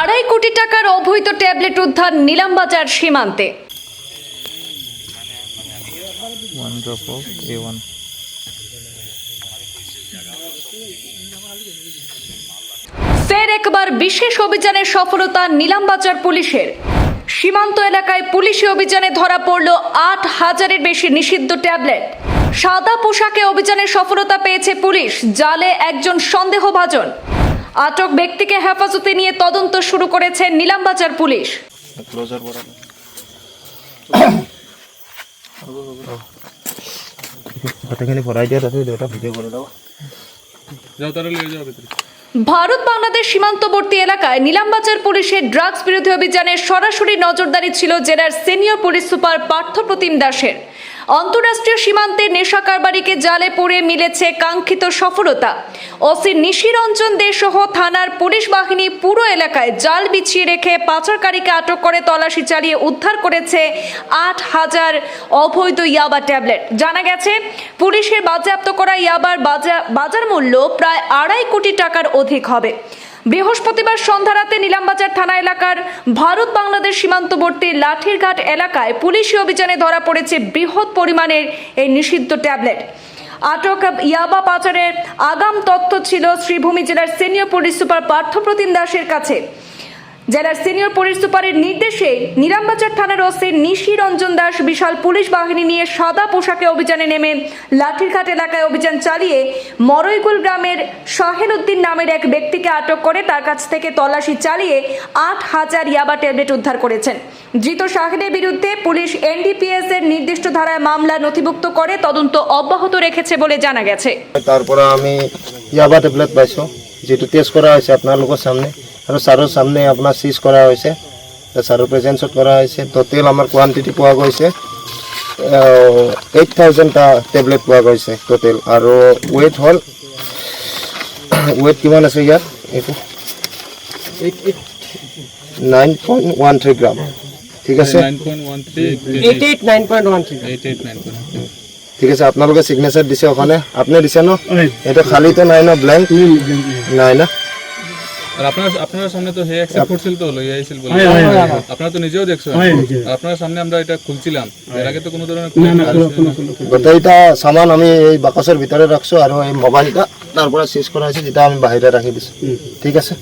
আড়াই কোটি টাকার অবৈধ ট্যাবলেট উদ্ধার নিলামবাজার সীমান্তে। One drop of A1. ফের একবার বিশেষ অভিযানের সফলতা নিলামবাজার পুলিশের। সীমান্ত এলাকায় পুলিশি অভিযানে ধরা পড়ল আট হাজারের বেশি নিষিদ্ধ ট্যাবলেট। সাদা পোশাকে অভিযানে সফলতা পেয়েছে পুলিশ জালে একজন সন্দেহভাজন। আটক ব্যক্তিকে হেফাজতে নিয়ে তদন্ত শুরু করেছে নিলামবাজার পুলিশ। ভারত বাংলাদেশ সীমান্তবর্তী এলাকায় নিলামবাজার পুলিশের ড্রাগস বিরোধী অভিযানের সরাসরি নজরদারি ছিল জেলার সিনিয়র পুলিশ সুপার পার্থপ্রতিম দাসের। অন্তর্রাষ্ট্রীয় সীমান্তে নেশা কারবারিকে জালে পড়ে মিলেছে কাঙ্ক্ষিত সফলতা। ওসি নিশিরঞ্জন দে সহ থানার পুলিশ বাহিনী পুরো এলাকায় জাল বিছিয়ে রেখে পাচারকারীকে আটক করে তল্লাশি চালিয়ে উদ্ধার করেছে আট হাজার অবৈধ ইয়াবা ট্যাবলেট। জানা গেছে, পুলিশের বাজেয়াপ্ত করা ইয়াবার বাজার মূল্য প্রায় আড়াই কোটি টাকার অধিক হবে। বৃহস্পতিবার সন্ধ্যা রাতে নিলামবাজার থানা এলাকার ভারত বাংলাদেশ সীমান্তবর্তী লাঠিরঘাট এলাকায় পুলিশি অভিযানে ধরা পড়েছে বৃহৎ পরিমাণের এই নিষিদ্ধ ট্যাবলেট। আটক ইয়াবা পাচারের আগাম তথ্য ছিল শ্রীভূমি জেলার সিনিয়র পুলিশ সুপার পার্থপ্রতিম দাসের কাছে। জেলার সিনিয়র পুলিশ সুপারের নির্দেশে নিরামবাজার থানার ওসি নিশি রঞ্জন দাস বিশাল পুলিশ বাহিনী নিয়ে সাদা পোশাকে অভিযানে নেমে লাঠিরঘাট এলাকায় অভিযান চালিয়ে মরৈগুল গ্রামের শাহের উদ্দিন নামের এক ব্যক্তিকে আটক করে তার কাছ থেকে তল্লাশি চালিয়ে আট হাজার ইয়াবা ট্যাবলেট উদ্ধার করেছেন। ধৃত শাহেদের বিরুদ্ধে পুলিশ এনডিপিএস এর নির্দিষ্ট ধারায় মামলা নথিভুক্ত করে তদন্ত অব্যাহত রেখেছে বলে জানা গেছে। তাৰপৰা আমি ইয়াবা টেবলেট পাইছোঁ, যিটো টেষ্ট কৰা হৈছে আপোনালোকৰ সামনে। আৰু ছাৰৰ সামনে আপোনাৰ চিজ কৰা হৈছে। ছাৰৰ প্ৰেজেঞ্চত কৰা হৈছে। টোটেল আমাৰ কোৱান্টিটি পোৱা গৈছে। এইট থাউজেণ্ডটা টেবলেট পোৱা গৈছে টোটেল আৰু ৱেইট হ'ল ৱেইট কিমান আছে ইয়াত? এইটো? নাইন পইণ্ট ওৱান থ্ৰী গ্ৰাম ঠিক আছে? ঠিক আছে আপোনালোকে চিগনেচাৰ দিছে ওখানে। আপুনি দিছে ন? এইটো খালীটো নাই ন? ব্লেংক নাই না? আর আপনার আপনার সামনে তো হে অ্যাকসেপ্ট করছিল তো লই আইছিল বলে। আপনারা তো নিজেও দেখছ আপনার সামনে আমরা এটা খুলছিলাম। এর আগে তো কোনো ধরনের গোটেইটা সামান আমি এই বাকচৰ ভিতরে রাখছো আৰু এই মোবাইলটা তাৰ পৰা করা কৰা হৈছে যেটা আমি বাহিৰে ৰাখি দিছি। ঠিক আছে?